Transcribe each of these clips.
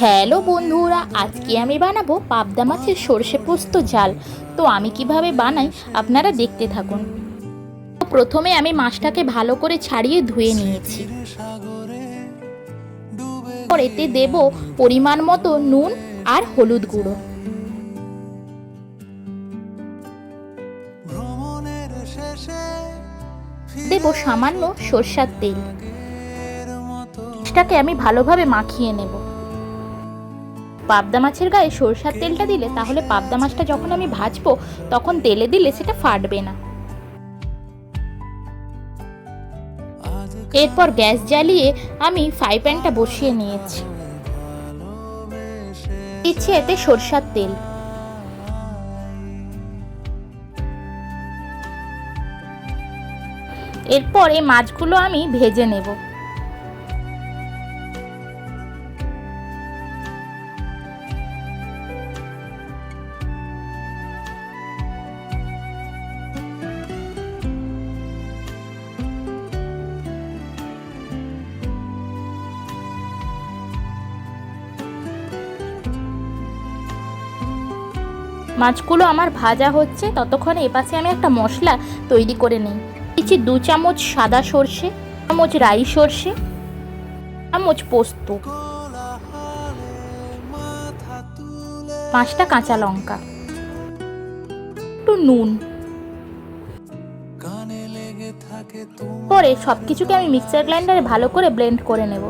Hello বন্ধুরা, আজকে আমি বানাবো পাবদা মাছের সর্ষে পোস্ত ঝাল। তো আমি কীভাবে বানাই আপনারা দেখতে থাকুন। প্রথমে আমি মাছটাকে ভালো করে ছাড়িয়ে ধুয়ে নিয়েছি। এতে দেব পরিমাণ মতো নুন আর হলুদ গুঁড়ো। দেব সামান্য সর্ষার তেল। মাছটাকে আমি ভালোভাবে মাখিয়ে নেব। পাবদা মাছের গায়ে সরষার তেলটা দিলে তাহলে পাবদা মাছটা যখন আমি ভাজবো, তখন তেলে দিলে সেটা ফাটবে না। এরপর গ্যাস জ্বালিয়ে আমি ফ্রাই প্যানটা বসিয়ে নিয়েছি। দিচ্ছি এতে সরষার তেল। এরপর এই মাছগুলো আমি ভেজে নেব। মাছগুলো আমার ভাজা হচ্ছে, ততক্ষণে এপাশে আমি একটা মশলা তৈরি করে নিই। দিচ্ছি দু চামচ সাদা সর্ষে চামচ রাই সর্ষে চামচ পোস্ত। পাঁচটা কাঁচা লঙ্কা। একটু নুন। পরে সব কিছুকে আমি মিক্সার গ্রাইন্ডারে ভালো করে ব্লেন্ড করে নেব।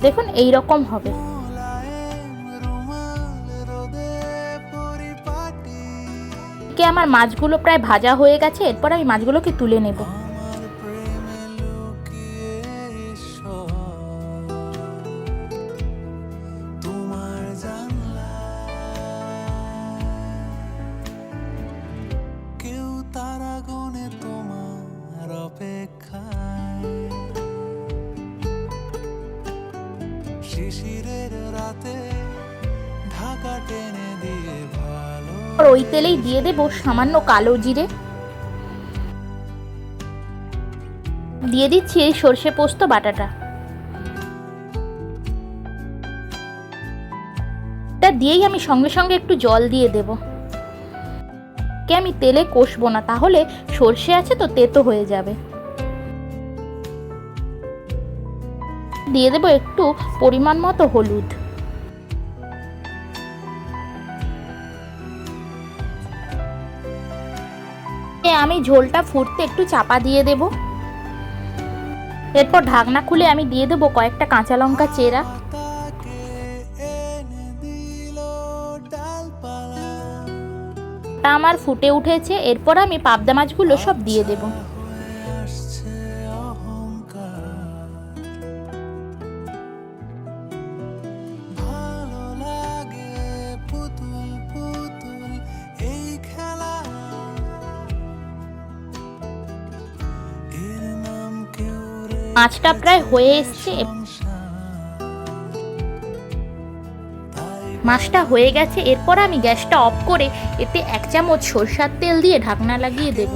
দেখুন এই রকম হবে। এদিকে আমার মাছগুলো প্রায় ভাজা হয়ে গেছে, এরপর আমি মাছগুলোকে তুলে নেব। শিশিরের রাতে ঢাকা টেনে দিয়ে আর ওই তেলেই দিয়ে দেব সামান্য কালো জিরে। দিয়ে দিচ্ছি এই সর্ষে পোস্ত বাটাটা। এটা দিয়েই আমি সঙ্গে সঙ্গে একটু জল দিয়ে দেব। কে আমি তেলে কষবো না, তাহলে সর্ষে আছে তো তেতো হয়ে যাবে। দিয়ে দেবো একটু পরিমাণ মতো হলুদ। আমি ঝোলটা ফুটতে একটু চাপা দিয়ে দেব। এরপর ঢাকনা খুলে আমি দিয়ে দেবো কয়েকটা কাঁচা লঙ্কা চেরা। আমার ফুটে উঠেছে, এরপর আমি পাবদা মাছগুলো সব দিয়ে দেব। মাছটা প্রায় হয়ে এসছে। মাছটা হয়ে গেছে, এরপর আমি গ্যাসটা অফ করে এতে এক চামচ সরষার তেল দিয়ে ঢাকনা লাগিয়ে দেব।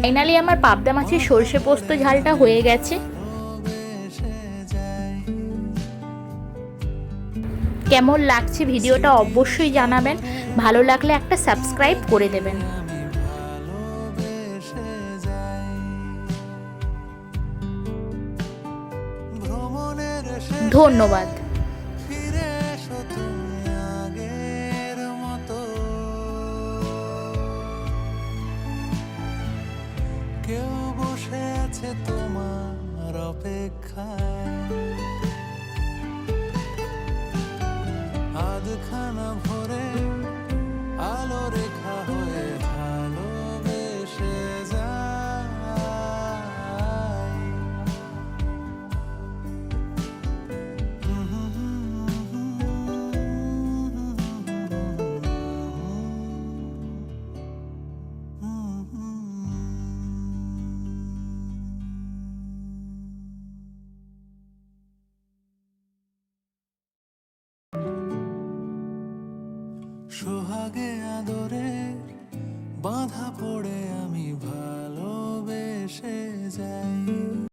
ফাইনালি আমার পাবদা মাছের সর্ষে পোস্ত ঝালটা হয়ে গেছে। কেমন লাগছে ভিডিওটা অবশ্যই জানাবেন। ভালো লাগলে একটা সাবস্ক্রাইব করে দেবেন। ধন্যবাদ। কেউ বসে আছে তোমার অপেক্ষায়। আধখানা ভরে সোহাগে আদরে বাঁধা পড়ে আমি ভালোবেসে যাই।